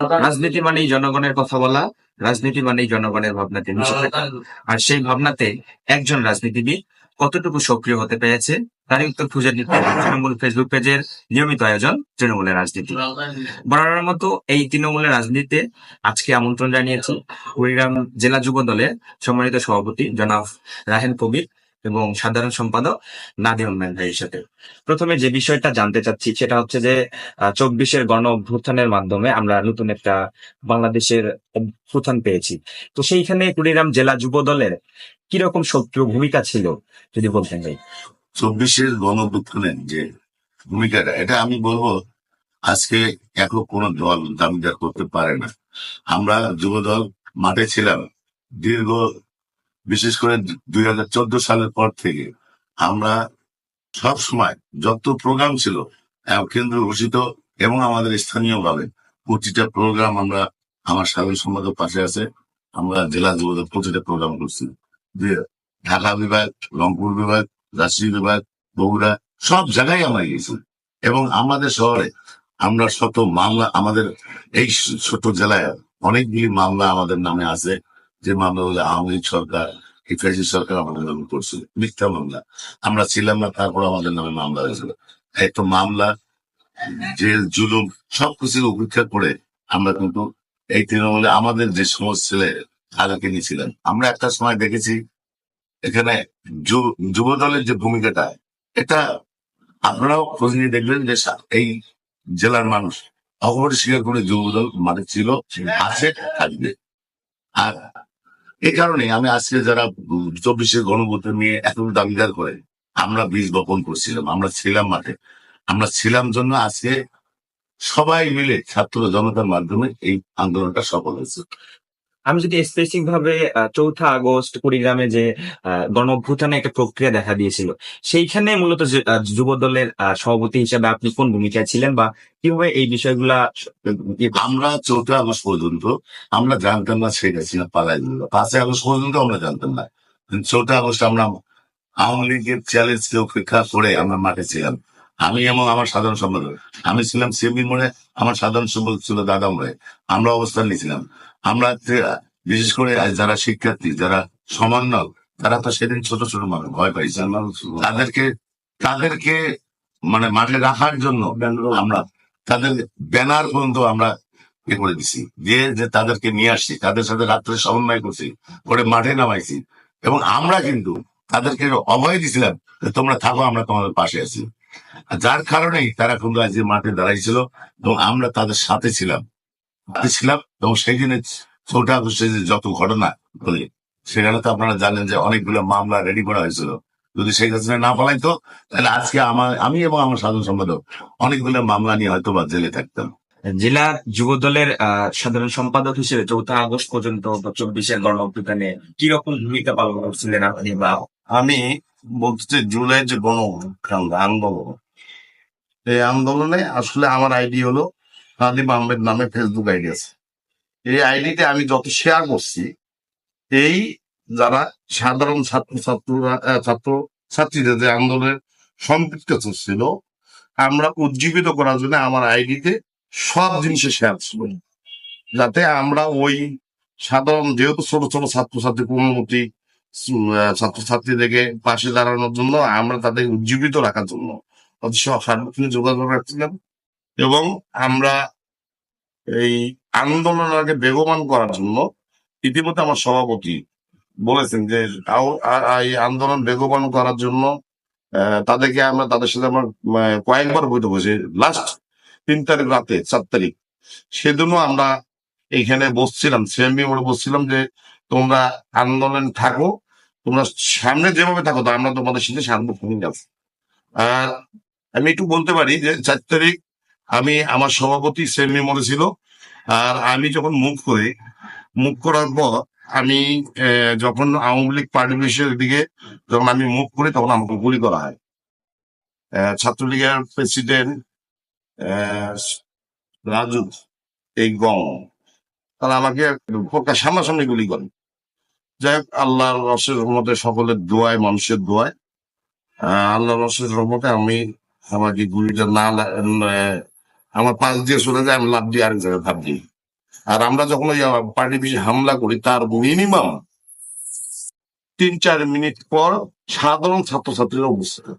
রাজনীতি মানেই জনগণের কথা বলা রাজনীতি মানেই জনগণের ভাবনাতে মিশে থাকা আর সেই ভাবনাতে একজন রাজনীতিবিদ কতটুকু সক্রিয় হতে পেরেছে তারই উত্তর খুঁজে নিতে তৃণমূল ফেসবুক পেজের নিয়মিত আয়োজন তৃণমূলের রাজনীতি। বরাবরের মতো এই তৃণমূলের রাজনীতিতে আজকে আমন্ত্রণ জানিয়েছি। কুড়িগ্রাম জেলা যুব দলের সম্মানিত সভাপতি জনাব রাহেন কবির। এবং সাধারণ সম্পাদক নাদিম ভাইয়ের সাথে। প্রথমে যে বিষয়টা জানতে চাচ্ছি, সেটা হচ্ছে যে চব্বিশের গণ অভ্যুত্থানের মাধ্যমে আমরা নতুন একটা বাংলাদেশের অভ্যুত্থান পেয়েছি। তো সেইখানে কুড়িগ্রাম জেলা যুব দলের কীরকম সক্রিয় ভূমিকা ছিল, যদি বলতেন ভাই? চব্বিশের গণঅভ্যুত্থানের যে ভূমিকাটা, এটা আমি বলব, আজকে এখন কোন দল দাবিদার করতে পারে না। আমরা যুব দল মাঠে ছিলাম, দীর্ঘ বিশেষ করে দুই হাজার চোদ্দ সালের পর থেকে আমরা সব সময় যত প্রোগ্রাম ছিল কেন্দ্র ঘোষিত এবং আমাদের স্থানীয় ভাবে প্রতিটা প্রোগ্রাম আমরা আমার সাধারণ সম্পাদক পাশে আছে, আমরা জেলা যুব দল প্রতিটা প্রোগ্রাম করছি। ঢাকা বিভাগ, রংপুর বিভাগ, রাজশাহী বিভাগ, বগুড়া, সব জায়গায় আমরা গেছি এবং আমাদের শহরে আমরা শত মামলা, আমাদের এই ছোট জেলায় অনেকগুলি মামলা আমাদের নামে আছে। যে মামলা মামলাগুলো আওয়ামী লীগ সরকার হিফাজি সরকার আমাদের নামে করছিল মিথ্যা মামলা। আমরা ছিলাম না তারপর আমাদের নামে মামলা হয়েছিল। এত মামলা জেল জুলুম সবকিছু উপেক্ষা করে আমরা কিন্তু এই তৃণমূলে আমাদের যে সমস্ত ছেলে তাদেরকে নিয়েছিলেন আমরা একটা সময় দেখেছি এখানে যুব দলের যে ভূমিকাটা এটা আপনারাও খোঁজ নিয়ে দেখবেন যে এই জেলার মানুষ অকপটে স্বীকার করে যুব দল মাঠে ছিল। আছে থাকবে। আর এই কারণে আমি আজকে যারা চব্বিশে গণভূত নিয়ে এত দাবিদার করে, আমরা বীজ বপন করছিলাম, আমরা ছিলাম মাঠে। আমরা ছিলাম জন্য আজকে সবাই মিলে ছাত্র জনতার মাধ্যমে এই আন্দোলনটা সফল হয়েছে। আমি যদি স্পেসিফিক ভাবে চৌঠা আগস্ট কুড়িগ্রামে যে গণ একটা প্রক্রিয়া দেখা দিয়েছিল, সেইখানে মূলত যুব দলের সভাপতি হিসেবে আপনি কোন ভূমিকায় ছিলেন বা কীভাবে এই বিষয়গুলা আমরা চৌঠা আগস্ট পর্যন্ত আমরা জানতাম না শেখ হাসিনা পালাই পাঁচই আগস্ট পর্যন্ত আমরা জানতাম না। চৌঠা আগস্ট আমরা আওয়ামী লীগের চ্যালেঞ্জ চ্যালেঞ্জকে উপেক্ষা করে আমরা মাঠে ছিলাম। আমি এবং আমার সাধারণ সম্পাদক, আমি ছিলাম সেমির মোড়ে, আমার সাধারণ সম্পাদক ছিল দাদা মোড়ে। আমরা অবস্থান নিয়েছিলাম। আমরা বিশেষ করে যারা শিক্ষার্থী যারা সমন্বয় তারা তো সেদিন ছোট ছোট মানুষ ভয় পাইছে। তাদেরকে তাদেরকে মানে মাঠে রাখার জন্য আমরা তাদের ব্যানার পর্যন্ত আমরা ইয়ে করে দিছি। দিয়ে যে তাদেরকে নিয়ে আসছি তাদের সাথে রাত্রে সমন্বয় করছি করে মাঠে নামাইছি। এবং আমরা কিন্তু তাদেরকে অভয় দিছিলাম যে তোমরা থাকো আমরা তোমাদের পাশে আছি। যার কারণেই তারা কিন্তু আজ মাঠে দাঁড়াইছিল এবং আমরা তাদের সাথে ছিলাম। ছিলাম এবং সেই দিনে চৌঠা আগস্টে যে যত ঘটনা ঘটে সেখানে তো আপনারা জানেন যে অনেকগুলো মামলা রেডি করা হয়েছিল। যদি সেই হাসিনা না পালাইতো তাহলে আজকে আমার আমি এবং আমার সাধারণ সম্পাদক অনেকগুলো মামলা নিয়ে হয়তো বা জেলে থাকতাম। জেলা যুব দলের আহ, সাধারণ সম্পাদক হিসেবে চৌঠা আগস্ট পর্যন্ত চব্বিশের গণ অভ্যুত্থানে কীরকম ভূমিকা পালন করছিলেন আপনি বা? আমি বলতে চাই জুলাই যে গণ আন্দোলন এই আন্দোলনে আসলে আমার আইডি হলো নাদিম আহমেদ নামে ফেসবুক আইডি আছে। এই আইডিতে আমি যত শেয়ার করছি, এই যারা সাধারণ ছাত্র, ছাত্ররা ছাত্র ছাত্রীদের যে আন্দোলনের সম্পৃক্ত ছিল, আমরা উজ্জীবিত করার জন্য আমার আইডিতে সব জিনিসে শেয়ার ছিল যাতে আমরা ওই সাধারণ, যেহেতু ছোট ছোট ছাত্রছাত্রী পূর্ণমতি ছাত্রছাত্রীদেরকে পাশে দাঁড়ানোর জন্য আমরা তাদের উজ্জীবিত রাখার জন্য সব সার্বক্ষণিক যোগাযোগ রাখছিলাম। এবং আমরা এই আন্দোলনকে বেগবান করার জন্য ইতিমধ্যে আমার সভাপতি বলেছেন যে এই আন্দোলন বেগবান করার জন্য তাদেরকে আমরা তাদের সাথে আমার কয়েকবার বৈঠক হয়েছে। লাস্ট তিন তারিখ রাতে চার তারিখ, সেদিনও আমরা এখানে বসছিলাম, সিএমবি মোড়ে বসছিলাম যে তোমরা আন্দোলন থাকো, তোমরা সামনে যেভাবে থাকো, তা আমরা তোমাদের সাথে সার্বক্ষণিক আছি। আর আমি একটু বলতে পারি যে চার তারিখ আমি আমার সভাপতি সেমি মনে ছিল। আর আমি যখন মুখ করি, মুখ করার পর আমি যখন আওয়ামী লীগ পার্টি বিষয়ের দিকে যখন আমি মুখ করি তখন আমাকে গুলি করা হয়। ছাত্রলীগের প্রেসিডেন্ট রাজু এই গং তারা আমাকে সামনাসামনি গুলি করে। যাই হোক, আল্লাহর রসের রহমতে সকলের দোয়ায়, মানুষের দোয়ায় আল্লাহর রসের রহমতে আমি আমাকে গুলিটা না আমার পাশ দিয়ে চলে যায়, আমি লাভ দিয়ে আরেক জায়গায় ধাপ দিই আর আমরা যখন ওই পার্টি পিছিয়ে হামলা করি, তার মিনিমাম তিন চার মিনিট পর সাধারণ ছাত্রছাত্রীরা হয়।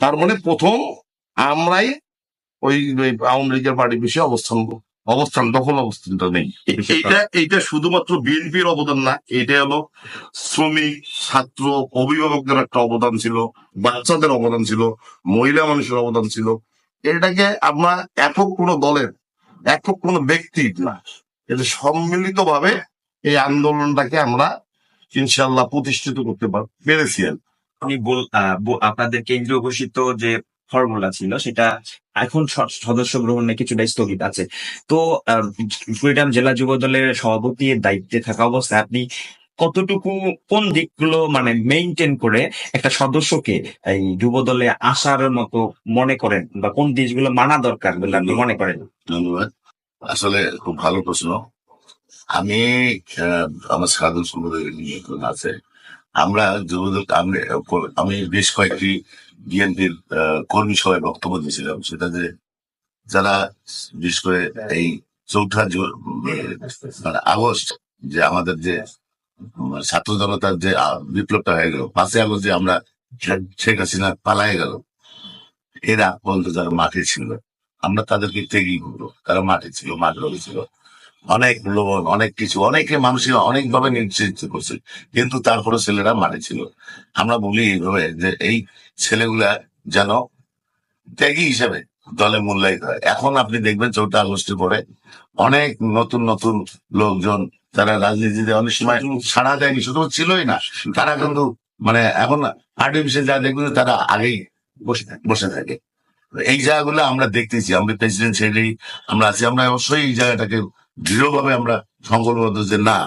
তার মানে প্রথম আমরাই ওই আওয়ামী লীগের পার্টি পিছিয়ে অবস্থান অবস্থান, দখল অবস্থানটা নেই এইটা এইটা শুধুমাত্র বিএনপির অবদান না এটা হলো শ্রমিক, ছাত্র, অভিভাবকদের একটা অবদান ছিল, বাচ্চাদের অবদান ছিল, মহিলা মানুষের অবদান ছিল এটাকে আমরা একক কোনো দলের, একক কোনো ব্যক্তি না। এটা সম্মিলিত ভাবে এই আন্দোলনটাকে আমরা ইনশাল্লাহ প্রতিষ্ঠিত করতে পার- পেরেছি আমি বল- আপনাদের কেন্দ্রীয় ঘোষিত যে ফর্মুলা ছিল, সেটা এখন সদস্য গ্রহণে কিছুটা স্থগিত আছে। তো কুড়িগ্রাম জেলা যুব দলের সভাপতির দায়িত্বে থাকা অবস্থায় আপনি কতটুকু কোন দিকগুলো মানে মেইনটেইন করে একটা সদস্যকে এই যুব দলে আসার মতো মনে করেন বা কোন দিকগুলো মানা দরকার বলে আপনি মনে করেন? ধন্যবাদ। আসলে খুব ভালো প্রশ্ন। আমি আমার সাধন সম্প্রদায়ের আছে। আমরা যুবদল আমি বেশ কয়েকটি বিএনপির কর্মী সভায় বক্তব্য দিয়েছিলাম। সেটা যে যারা বিশেষ করে এই চৌঠা মানে আগস্ট যে আমাদের যে ছাত্র জনতার যে বিপ্লবটা হয়ে গেল। পাঁচই আগস্ট যে আমরা শেখ- হাসিনা পালায় গেল, এর পর্যন্ত যারা মাঠে ছিল। আমরা তাদেরকে ত্যাগই করব। তারা মাঠে ছিল, মাঠ ছিল। অনেক লোন অনেক কিছু, অনেকে মানুষের অনেকভাবে নির্যাতিত করছে, কিন্তু তারপরে ছেলেরা মাঠে ছিল। আমরা বলি এইভাবে যে, এই ছেলেগুলা যেন ত্যাগী হিসেবে দলে মূল্যায়িত হয়। এখন আপনি দেখবেন চৌঠা আগস্টের পরে অনেক নতুন নতুন লোকজন তারা রাজনীতিতে অনেক সময় সাড়া দেয়নি শুধু ছিলই না। তারা কিন্তু মানে এখন আর্টিফিশিয়াল যা দেখবেন তারা আগেই বসে থাকে বসে থাকে। এই জায়গাগুলো আমরা দেখতেছি। আমরা প্রেসিডেন্ট ছেলেই আমরা আছি। আমরা অবশ্যই এই জায়গাটাকে দৃঢ়ভাবে আমরা সংকল্পবদ্ধ যে না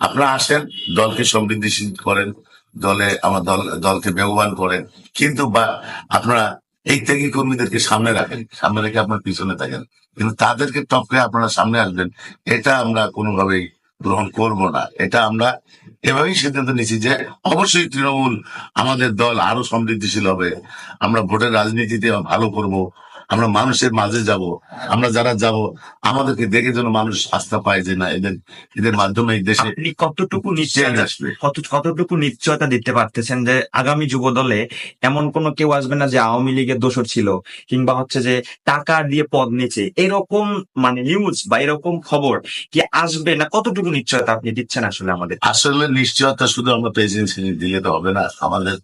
আপনারা আসেন দলকে সমৃদ্ধিশীল করেন দলে আমার দল দলকে ব্যবহার করেন। কিন্তু বা আপনারা এই ত্যাগী কর্মীদেরকে সামনে রাখেন সামনে রেখে আপনার পিছনে থাকেন। কিন্তু তাদেরকে টপকে আপনারা সামনে আসবেন এটা আমরা কোনোভাবেই গ্রহণ করব না। এটা আমরা এভাবেই সিদ্ধান্ত নিচ্ছি যে অবশ্যই তৃণমূল আমাদের দল আরও সমৃদ্ধিশীল হবে। আমরা ভোটের রাজনীতিতে ভালো করব। আমরা মানুষের মাঝে যাব আমরা যারা যাব আমাদেরকে দেখে যেন মানুষ আস্থা পায় যে না এদের এদের মাধ্যমে এই দেশে কতটুকু কতটুকু নিশ্চয়তা দিতে পারতেছেন যে আগামী যুব দলে এমন কোন কেউ আসবে না যে আওয়ামী লীগের দোষর ছিল কিংবা হচ্ছে যে টাকা দিয়ে পদ নিয়েছে এরকম মানে নিউজ বা এরকম খবর কি আসবে না? কতটুকু নিশ্চয়তা আপনি দিচ্ছেন আসলে আমাদের? আসলে নিশ্চয়তা শুধু আমরা প্রেসিডেন্সি দিলে তো হবে না। আমাদের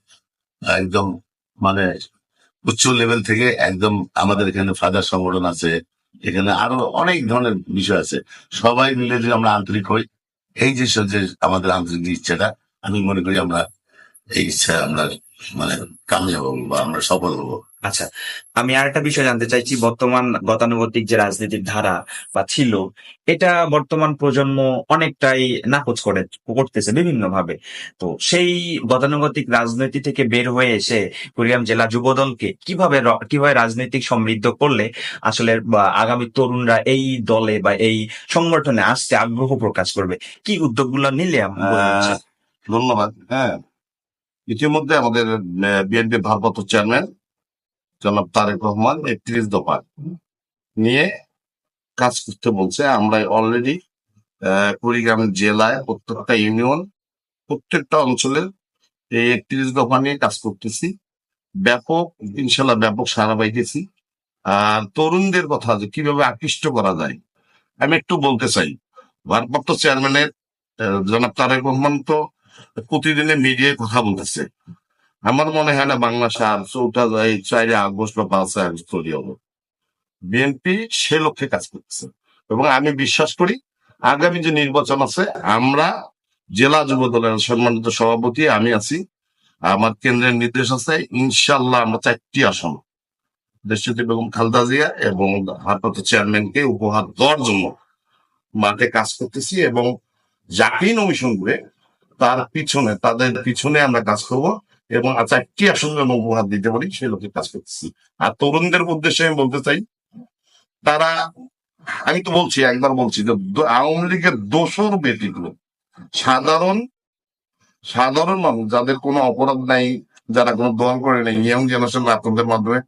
একদম মানে উচ্চ লেভেল থেকে একদম আমাদের এখানে ফাদার সংগঠন আছে, এখানে আরও অনেক ধরনের বিষয় আছে। সবাই মিলে যদি আমরা আন্তরিক হই, এই যে আমাদের আন্তরিক ইচ্ছাটা, আমি মনে করি আমরা এই ইচ্ছা আমরা মানে কামিয়াব হব বা আমরা সফল হব। আচ্ছা আমি আর একটা বিষয় জানতে চাইছি। বর্তমান গতানুগতিক যে রাজনীতির ধারা বা ছিল এটা বর্তমান প্রজন্ম অনেকটাই নাকচ করে করতেছে বিভিন্ন ভাবে তো সেই গতানুগতিক রাজনীতি থেকে বের হয়ে এসে কুড়িগ্রাম জেলা যুবদলকে কীভাবে কীভাবে রাজনৈতিক সমৃদ্ধ করলে আসলে বা আগামী তরুণরা এই দলে বা এই সংগঠনে আসতে আগ্রহ প্রকাশ করবে? কি উদ্যোগগুলো নিলে আহ, ধন্যবাদ। হ্যাঁ ইতিমধ্যে আমাদের বিএনপি ভারপ্রাপ্ত চেয়ারম্যান জনাব তারেক রহমান একত্রিশ দফা নিয়ে কাজ করতে বলছে, আমরা অলরেডি কুড়িগ্রাম জেলায় প্রত্যেকটা ইউনিয়ন প্রত্যেকটা অঞ্চলের এই একত্রিশ দফা নিয়ে কাজ করতেছি। ব্যাপক, ইনশাল্লাহ ব্যাপক সারা পাইতেছি। আর তরুণদের কথা যে কীভাবে আকৃষ্ট করা যায়, আমি একটু বলতে চাই। ভারপ্রাপ্ত চেয়ারম্যানের জনাব তারেক রহমান তো প্রতিদিনে মিডিয়ায় কথা বলতেছে। আমার মনে হয় না বাংলা সার চৌঠা এই চারে আগস্ট বা পাঁচই আগস্ট তৈরি হব। বিএনপি সে লক্ষ্যে কাজ করতেছে। এবং আমি বিশ্বাস করি, আগামী যে নির্বাচন আছে, আমরা জেলা যুব দলের সম্মানিত সভাপতি, আমি আছি। আমার কেন্দ্রের নির্দেশ আছে ইনশাল্লাহ আমরা চারটি আসন দেশটি বেগম খালদা জিয়া এবং ভারপ্রাপ্ত চেয়ারম্যানকে উপহার দেওয়ার জন্য মাঠে কাজ করতেছি এবং যাকেই নমিশন করে তার পিছনে, তাদের পিছনে আমরা কাজ করব। এবং চারটি আসন যেন উপহার দিতে পারি? সেই লোকের কাজ করতেছি। আর তরুণদের উদ্দেশ্যে আমি বলতে চাই, তারা, আমি তো বলছি, একবার বলছি যে আওয়ামী লীগের দোষর ব্যতীত সাধারণ সাধারণ মানুষ, যাদের কোনো অপরাধ নাই, যারা কোনো দল করে নেই, ইয়ং জেনারেশন আপনাদের মাধ্যমে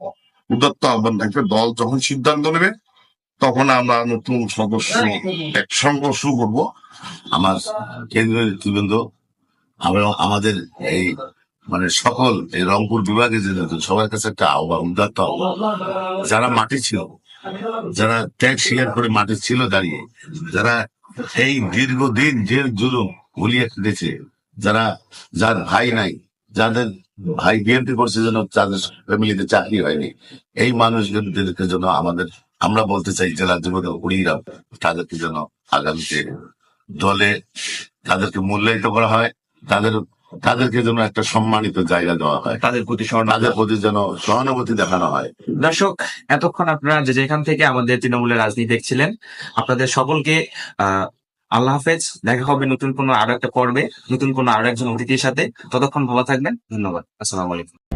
উদাত্ত আহ্বান থাকবে, দল যখন সিদ্ধান্ত নেবে, তখন আমরা নতুন সদস্য এক সংঘর্ষ করব। আমার কেন্দ্রীয় নেতৃবৃন্দ আমাদের এই মানে সকল এই রংপুর বিভাগে যে সবার কাছে একটা আহ্বান, উদাত্ত আহ্বান। যারা মাটি ছিল, যারা ত্যাগ স্বীকার করে মাটি ছিল দাঁড়িয়ে, যারা এই দীর্ঘদিন জেল জুলুম ভুলিয়ে দিয়েছে যারা যার ভাই নাই, যাদের ভাই বিএনপি করছে যেন তাদের ফ্যামিলিতে চাকরি হয়নি, এই মানুষদেরকে যেন আমাদের, আমরা বলতে চাই জেলা যুবদল কুড়িরা তাদেরকে যেন আগামীতে দলে তাদেরকে মূল্যায়িত করা হয়, তাদের তাদেরকে যেন একটা সম্মানিত জায়গা দেওয়া হয়। তাদের প্রতি তাদের প্রতি যেন সহানুভূতি দেখানো হয়। দর্শক এতক্ষণ আপনারা যে যেখান থেকে আমাদের তৃণমূলের রাজনীতি দেখছিলেন আপনাদের সকলকে আহ আল্লাহ হাফেজ দেখা হবে নতুন কোনো আরও একটা পর্বে নতুন কোনো আরও একজন অতিথির সাথে। ততক্ষণ ভালো থাকবেন ধন্যবাদ। আসসালাম আলাইকুম।